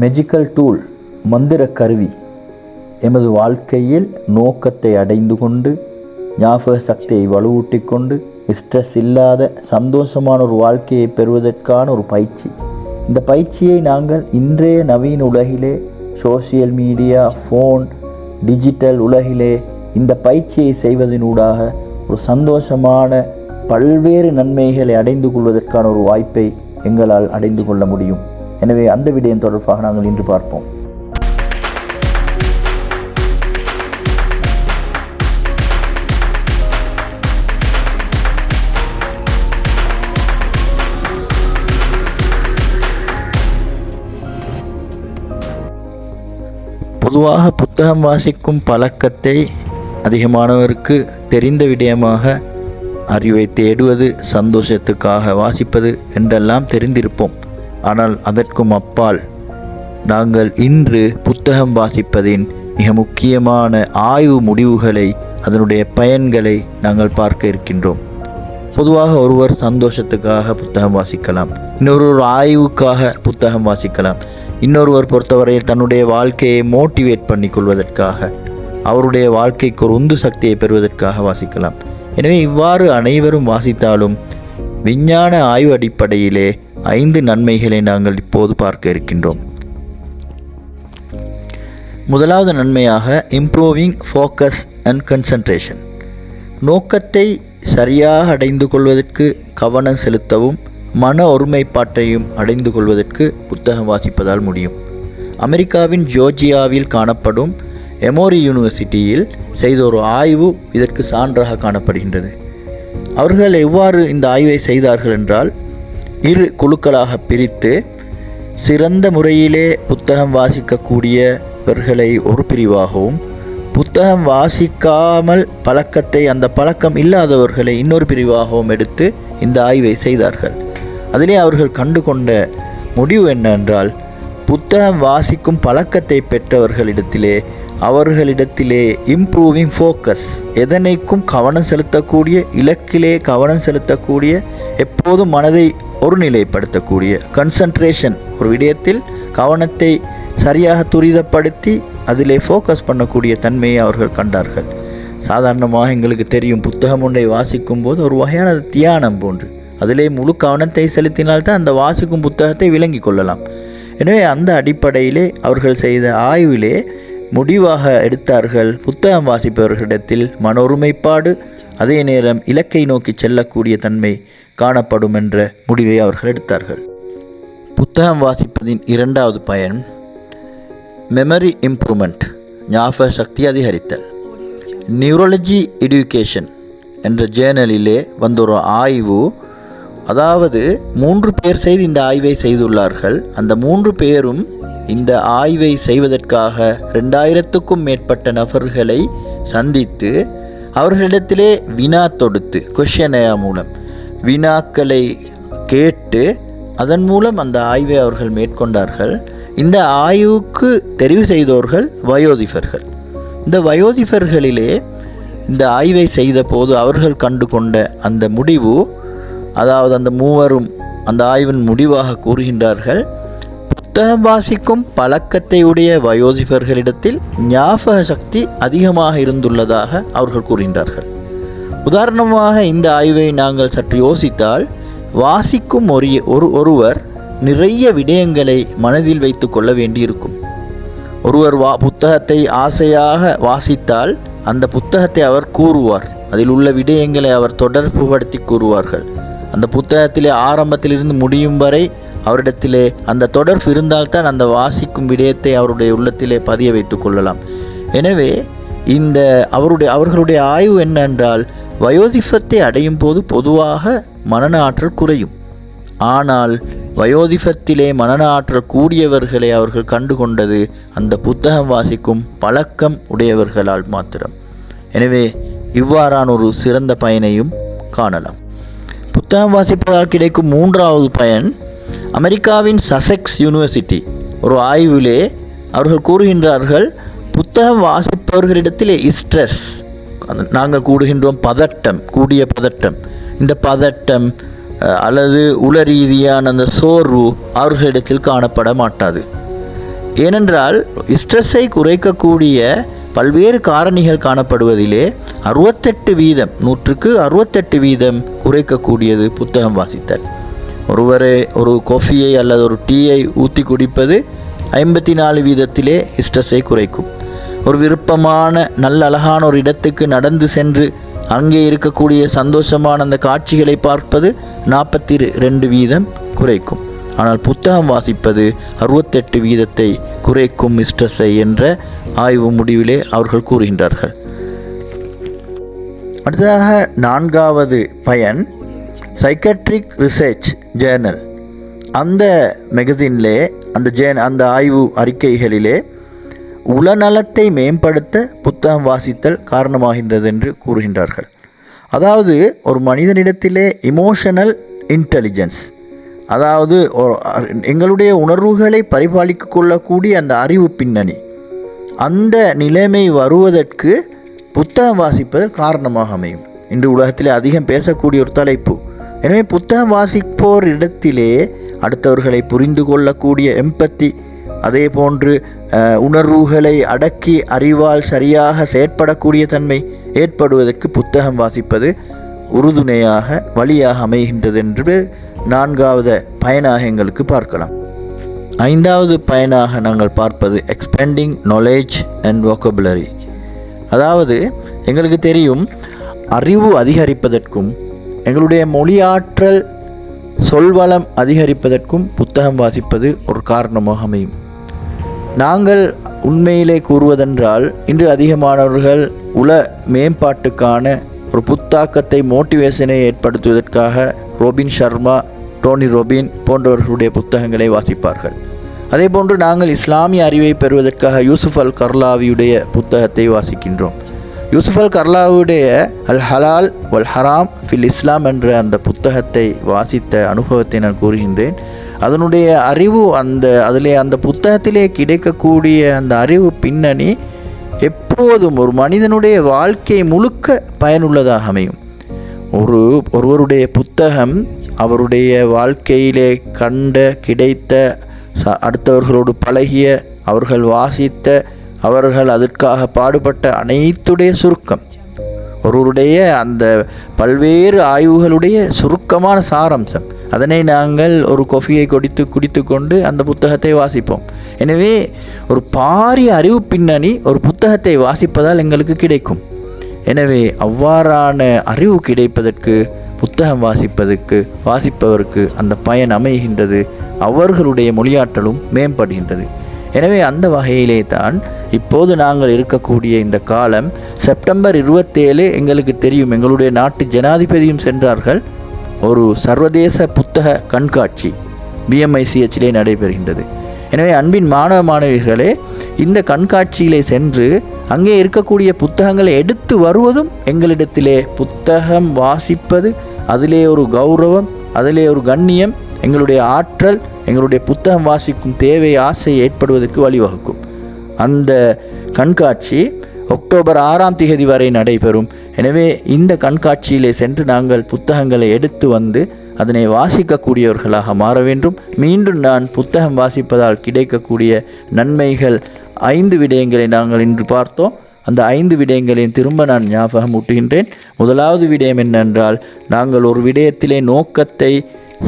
Magical tool மந்திர கருவி. எமது வாழ்க்கையில் நோக்கத்தை அடைந்து கொண்டு ஞாபக சக்தியை வலுவூட்டிக் கொண்டு ஸ்ட்ரெஸ் இல்லாத சந்தோஷமான ஒரு வாழ்க்கையை பெறுவதற்கான ஒரு பயிற்சி. இந்த பயிற்சியை நாங்கள் இன்றைய நவீன உலகிலே சோசியல் மீடியா ஃபோன் டிஜிட்டல் உலகிலே இந்த பயிற்சியை செய்வதனூடாக ஒரு சந்தோஷமான பல்வேறு நன்மைகளை அடைந்து கொள்வதற்கான ஒரு வாய்ப்பை எங்களால் அடைந்து கொள்ள முடியும். எனவே அந்த விடயம் தொடர்பாக நாங்கள் இன்று பார்ப்போம். பொதுவாக புத்தகம் வாசிக்கும் பழக்கத்தை அதிகமானவருக்கு தெரிந்த விடயமாக அறிவை தேடுவது சந்தோஷத்துக்காக வாசிப்பது என்றெல்லாம் தெரிந்திருப்போம். ஆனால் அதற்கும் அப்பால் நாங்கள் இன்று புத்தகம் வாசிப்பதின் மிக முக்கியமான ஆய்வு முடிவுகளை அதனுடைய பயன்களை நாங்கள் பார்க்க இருக்கின்றோம். பொதுவாக ஒருவர் சந்தோஷத்துக்காக புத்தகம் வாசிக்கலாம் இன்னொருவர் ஆய்வுக்காக புத்தகம் வாசிக்கலாம் இன்னொருவர் பொறுத்தவரையில் தன்னுடைய வாழ்க்கையை மோட்டிவேட் பண்ணி கொள்வதற்காக அவருடைய வாழ்க்கைக்கு ஒரு உந்து சக்தியை பெறுவதற்காக வாசிக்கலாம். எனவே இவ்வாறு அனைவரும் வாசித்தாலும் விஞ்ஞான ஆய்வு அடிப்படையிலே ஐந்து நன்மைகளை நாங்கள் இப்போது பார்க்க இருக்கின்றோம். முதலாவது நன்மையாக இம்ப்ரூவிங் ஃபோக்கஸ் அண்ட் கன்சன்ட்ரேஷன் நோக்கத்தை சரியாக அடைந்து கொள்வதற்கு கவனம் செலுத்தவும் மன ஒருமைப்பாட்டையும் அடைந்து கொள்வதற்கு புத்தகம் வாசிப்பதால் முடியும். அமெரிக்காவின் ஜோர்ஜியாவில் காணப்படும் எமோரி யூனிவர்சிட்டியில் செய்த ஒரு ஆய்வு இதற்கு சான்றாக காணப்படுகின்றது. அவர்கள் எவ்வாறு இந்த ஆய்வை செய்தார்கள் என்றால் இரு குழுக்களாக பிரித்து சிறந்த முறையிலே புத்தகம் வாசிக்கக்கூடியவர்களை ஒரு பிரிவாகவும் புத்தகம் வாசிக்காமல் பழக்கத்தை அந்த பழக்கம் இல்லாதவர்களை இன்னொரு பிரிவாகவும் எடுத்து இந்த ஆய்வை செய்தார்கள். அதிலே அவர்கள் கண்டு கொண்ட முடிவு என்னவென்றால் புத்தகம் வாசிக்கும் பழக்கத்தை பெற்றவர்களிடத்திலே அவர்களிடத்திலே இம்ப்ரூவிங் ஃபோக்கஸ் எதனைக்கும் கவனம் செலுத்தக்கூடிய இலக்கிலே கவனம் செலுத்தக்கூடிய எப்போதும் மனதை ஒருநிலைப்படுத்தக்கூடிய கன்சன்ட்ரேஷன் ஒரு விடயத்தில் கவனத்தை சரியாக துரிதப்படுத்தி அதிலே ஃபோக்கஸ் பண்ணக்கூடிய தன்மையை அவர்கள் கண்டார்கள். சாதாரணமாக எங்களுக்கு தெரியும் புத்தகம் ஒன்றை வாசிக்கும் போது ஒரு வகையான தியானம் போன்று. அதிலே முழு கவனத்தை செலுத்தினால்தான் அந்த வாசிக்கும் புத்தகத்தை விளங்கி கொள்ளலாம். எனவே அந்த அடிப்படையிலே அவர்கள் செய்த ஆய்விலே முடிவாக எடுத்தார்கள். புத்தகம் வாசிப்பவர்களிடத்தில் மன ஒருமைப்பாடு அதே நேரம் இலக்கை நோக்கி செல்லக்கூடிய தன்மை காணப்படும் என்ற முடிவை அவர்கள் எடுத்தார்கள். புத்தகம் வாசிப்பதின் இரண்டாவது பயன் மெமரி இம்ப்ரூவ்மெண்ட் ஞாபக சக்தி அதிகரித்தல். நியூரலஜி எடியூகேஷன் என்ற ஜேர்னலிலே வந்த ஒரு ஆய்வு அதாவது மூன்று பேர் செய்து இந்த ஆய்வை செய்துள்ளார்கள். அந்த மூன்று பேரும் இந்த ஆய்வை செய்வதற்காக ரெண்டாயிரத்துக்கும் மேற்பட்ட நபர்களை சந்தித்து அவர்களிடத்திலே வினா தொடுத்து கொஷனையா மூலம் வினாக்களை கேட்டு அதன் மூலம் அந்த ஆய்வை அவர்கள் மேற்கொண்டார்கள். இந்த ஆய்வுக்கு தெரிவு செய்தோர்கள் வயோதிபர்கள் இந்த வயோதிபர்களிலே இந்த ஆய்வை செய்த போது அவர்கள் கண்டு கொண்ட அந்த முடிவு அதாவது அந்த மூவரும் அந்த ஆய்வின் முடிவாக கூறுகின்றார்கள் புத்தகம் வாசிக்கும் பழக்கத்தை உடைய வயோதிபர்களிடத்தில் ஞாபக சக்தி அதிகமாக இருந்துள்ளதாக அவர்கள் கூறுகின்றார்கள். உதாரணமாக இந்த ஆய்வை நாங்கள் சற்று யோசித்தால் வாசிக்கும் ஒரு ஒரு ஒருவர் நிறைய விடயங்களை மனதில் வைத்து கொள்ள வேண்டியிருக்கும். ஒருவர் வா புத்தகத்தை ஆசையாக வாசித்தால் அந்த புத்தகத்தை அவர் கூறுவார். அதில் உள்ள விடயங்களை அவர் தொடர்புபடுத்தி கூறுவார்கள். அந்த புத்தகத்திலே ஆரம்பத்திலிருந்து முடியும் வரை அவரிடத்திலே அந்த தொடர்பு இருந்தால்தான் அந்த வாசிக்கும் விடயத்தை அவருடைய உள்ளத்திலே பதிய வைத்து கொள்ளலாம். எனவே இந்த அவருடைய அவர்களுடைய ஆய்வு என்னென்றால் வயோதிபத்தை அடையும் போது பொதுவாக மனன ஆற்றல் குறையும். ஆனால் வயோதிபத்திலே மனன ஆற்றல் கூடியவர்களை அவர்கள் கண்டு கொண்டது அந்த புத்தகம் வாசிக்கும் பழக்கம் உடையவர்களால் மாத்திரம். எனவே இவ்வாறான ஒரு சிறந்த பயனையும் காணலாம். புத்தகம் வாசிப்பதால் கிடைக்கும் மூன்றாவது பயன் அமெரிக்காவின் சசெக்ஸ் யூனிவர்சிட்டி. ஒரு ஆய்விலே அவர்கள் கூறுகின்றார்கள் புத்தகம் வாசிப்பவர்களிடத்திலே ஸ்ட்ரெஸ் நாங்கள் கூடுகின்றோம் பதட்டம் கூடிய பதட்டம். இந்த பதட்டம் அல்லது உல ரீதியான அந்த சோர்வு அவர்களிடத்தில் காணப்பட மாட்டாது. ஏனென்றால் ஸ்ட்ரெஸ்ஸை குறைக்கக்கூடிய பல்வேறு காரணிகள் காணப்படுவதிலே அறுபத்தெட்டு வீதம் நூற்றுக்கு அறுபத்தெட்டு வீதம் குறைக்கக்கூடியது புத்தகம் வாசித்தல். ஒருவர் ஒரு காஃபியை அல்லது ஒரு டீயை ஊற்றி குடிப்பது ஐம்பத்தி நாலு வீதத்திலே ஸ்ட்ரெஸ்ஸை குறைக்கும். ஒரு விருப்பமான நல்ல அழகான ஒரு இடத்துக்கு நடந்து சென்று அங்கே இருக்கக்கூடிய சந்தோஷமான அந்த காட்சிகளை பார்ப்பது நாற்பத்தி ரெண்டு வீதம் குறைக்கும். ஆனால் புத்தகம் வாசிப்பது அறுபத்தெட்டு வீதத்தை குறைக்கும் ஸ்ட்ரெஸ்ஸை என்ற ஆய்வு முடிவிலே அவர்கள் கூறுகின்றார்கள். அடுத்ததாக நான்காவது பயன் சைக்கட்ரிக் ரிசர்ச் ஜேர்னல் அந்த மெகசின்லே அந்த ஜேன் அந்த ஆய்வு அறிக்கைகளிலே உளநலத்தை மேம்படுத்த புத்தகம் வாசித்தல் காரணமாகின்றது என்று கூறுகின்றார்கள். அதாவது ஒரு மனிதனிடத்திலே இமோஷனல் இன்டெலிஜென்ஸ் அதாவது எங்களுடைய உணர்வுகளை பரிபாலிக்க கொள்ளக்கூடிய அந்த அறிவு பின்னணி அந்த நிலைமை வருவதற்கு புத்தகம் வாசிப்பது காரணமாக அமையும். இன்று உலகத்திலே அதிகம் பேசக்கூடிய ஒரு தலைப்பு. எனவே புத்தகம் வாசிப்போர் இடத்திலே அடுத்தவர்களை புரிந்து கொள்ளக்கூடிய எம்பத்தி அதே போன்று உணர்வுகளை அடக்கி அறிவால் சரியாக செயற்படக்கூடிய தன்மை ஏற்படுவதற்கு புத்தகம் வாசிப்பது உறுதுணையாக வழியாக அமைகின்றது என்று நான்காவது பயனாக எங்களுக்கு பார்க்கலாம். ஐந்தாவது பயனாக நாங்கள் பார்ப்பது எக்ஸ்பெண்டிங் நாலேஜ் அண்ட் வொக்கபுலரி அதாவது எங்களுக்கு தெரியும் அறிவு அதிகரிப்பதற்கும் எங்களுடைய மொழியாற்றல் சொல்வளம் அதிகரிப்பதற்கும் புத்தகம் வாசிப்பது ஒரு காரணமாக அமையும். நாங்கள் உண்மையிலே கூறுவதென்றால் இன்று அதிகமானவர்கள் உல மேம்பாட்டுக்கான ஒரு புத்தாக்கத்தை மோட்டிவேஷனை ஏற்படுத்துவதற்காக ரோபின் சர்மா டோனி ரோபின் போன்றவர்களுடைய புத்தகங்களை வாசிப்பார்கள். அதே போன்று நாங்கள் இஸ்லாமிய அறிவை பெறுவதற்காக யூசுஃப் அல் கர்லாவியுடைய புத்தகத்தை வாசிக்கின்றோம். யூசுஃப் அல் கர்லாவுடைய அல் ஹலால் வல் ஹராம் ஃபில் இஸ்லாம் என்ற அந்த புத்தகத்தை வாசித்த அனுபவத்தை நான் கூறுகின்றேன். அதனுடைய அறிவு அந்த அதில் அந்த புத்தகத்திலே கிடைக்கக்கூடிய அந்த அறிவு பின்னணி எப்போதும் ஒரு மனிதனுடைய வாழ்க்கை முழுக்க பயனுள்ளதாக அமையும். ஒரு ஒருவருடைய புத்தகம் அவருடைய வாழ்க்கையிலே கண்ட கிடைத்த அடுத்தவர்களோடு பழகிய அவர்கள் வாசித்த அவர்கள் அதற்காக பாடுபட்ட அனைத்துடைய சுருக்கம். ஒருவருடைய அந்த பல்வேறு ஆய்வுகளுடைய சுருக்கமான சாரம்சம். அதனை நாங்கள் ஒரு கொஃபியை கொடித்து குடித்து கொண்டு அந்த புத்தகத்தை வாசிப்போம். எனவே ஒரு பாரிய அறிவு பின்னணி ஒரு புத்தகத்தை வாசிப்பதால் எங்களுக்கு கிடைக்கும். எனவே அவ்வாறான அறிவு கிடைப்பதற்கு புத்தகம் வாசிப்பதற்கு வாசிப்பவருக்கு அந்த பயன் அமைகின்றது. அவர்களுடைய மொழியாற்றலும் மேம்படுகின்றது. எனவே அந்த வகையிலே தான் இப்போது நாங்கள் இருக்கக்கூடிய இந்த காலம் செப்டம்பர் இருபத்தேழு எங்களுக்கு தெரியும். எங்களுடைய நாட்டு ஜனாதிபதியும் சென்றார்கள். ஒரு சர்வதேச புத்தக கண்காட்சி பிஎம்ஐசிஹெச்சிலே நடைபெறுகின்றது. எனவே அன்பின் மாணவ மாணவிகளே இந்த கண்காட்சியிலே சென்று அங்கே இருக்கக்கூடிய புத்தகங்களை எடுத்து வருவதும் எங்களிடத்திலே புத்தகம் வாசிப்பது அதிலே ஒரு கௌரவம் அதிலே ஒரு கண்ணியம் எங்களுடைய ஆற்றல் எங்களுடைய புத்தகம் வாசிக்கும் தேவை ஆசை ஏற்படுவதற்கு வழிவகுக்கும். அந்த கண்காட்சி அக்டோபர் ஆறாம் தேதி வரை நடைபெறும். எனவே இந்த கண்காட்சியிலே சென்று நாங்கள் புத்தகங்களை எடுத்து வந்து அதனை வாசிக்கக்கூடியவர்களாக மாற வேண்டும். மீண்டும் நான் புத்தகம் வாசிப்பதால் கிடைக்கக்கூடிய நன்மைகள் ஐந்து விடயங்களை நாங்கள் இன்று பார்த்தோம். அந்த ஐந்து விடயங்களையும் திரும்ப நான் ஞாபகம் ஊட்டுகின்றேன் முதலாவது விடயம் என்னென்றால் நாங்கள் ஒரு விடயத்திலே நோக்கத்தை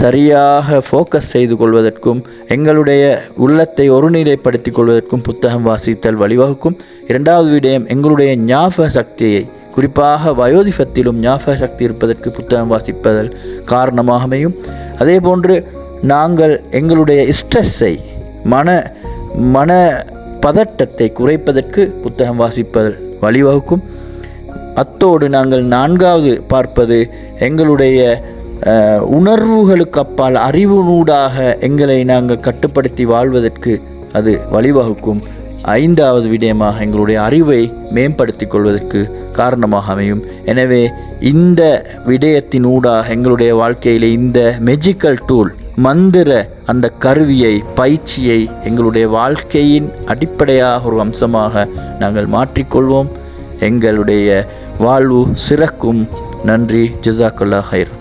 சரியாக ஃபோக்கஸ் செய்து கொள்வதற்கும் எங்களுடைய உள்ளத்தை ஒருநிலைப்படுத்தி கொள்வதற்கும் புத்தகம் வாசித்தல் வழிவகுக்கும். இரண்டாவது விடயம் எங்களுடைய ஞாபக சக்தியை குறிப்பாக வயோதிபத்திலும் ஞாபக சக்தி இருப்பதற்கு புத்தகம் வாசிப்பதல் காரணமாக அமையும் அதே போன்று நாங்கள் எங்களுடைய ஸ்ட்ரெஸ்ஸை மன மன பதட்டத்தை குறைப்பதற்கு புத்தகம் வாசிப்பதல் வழிவகுக்கும். அத்தோடு நாங்கள் நான்காவது பார்ப்பது எங்களுடைய உணர்வுகளுக்கு அப்பால் அறிவுனூடாக எங்களை நாங்கள் கட்டுப்படுத்தி வாழ்வதற்கு அது வழிவகுக்கும். ஐந்தாவது விடயமாக எங்களுடைய அறிவை மேம்படுத்தி கொள்வதற்கு காரணமாக அமையும். எனவே இந்த விடயத்தின் ஊடாக எங்களுடைய வாழ்க்கையில் இந்த மெஜிக்கல் டூல் மந்திர அந்த கருவியை பயிற்சியை எங்களுடைய வாழ்க்கையின் அடிப்படையாக ஒரு அம்சமாக நாங்கள் மாற்றிக்கொள்வோம். எங்களுடைய வாழ்வு சிறக்கும். நன்றி. ஜிசாக்குல்லா ஹைர்.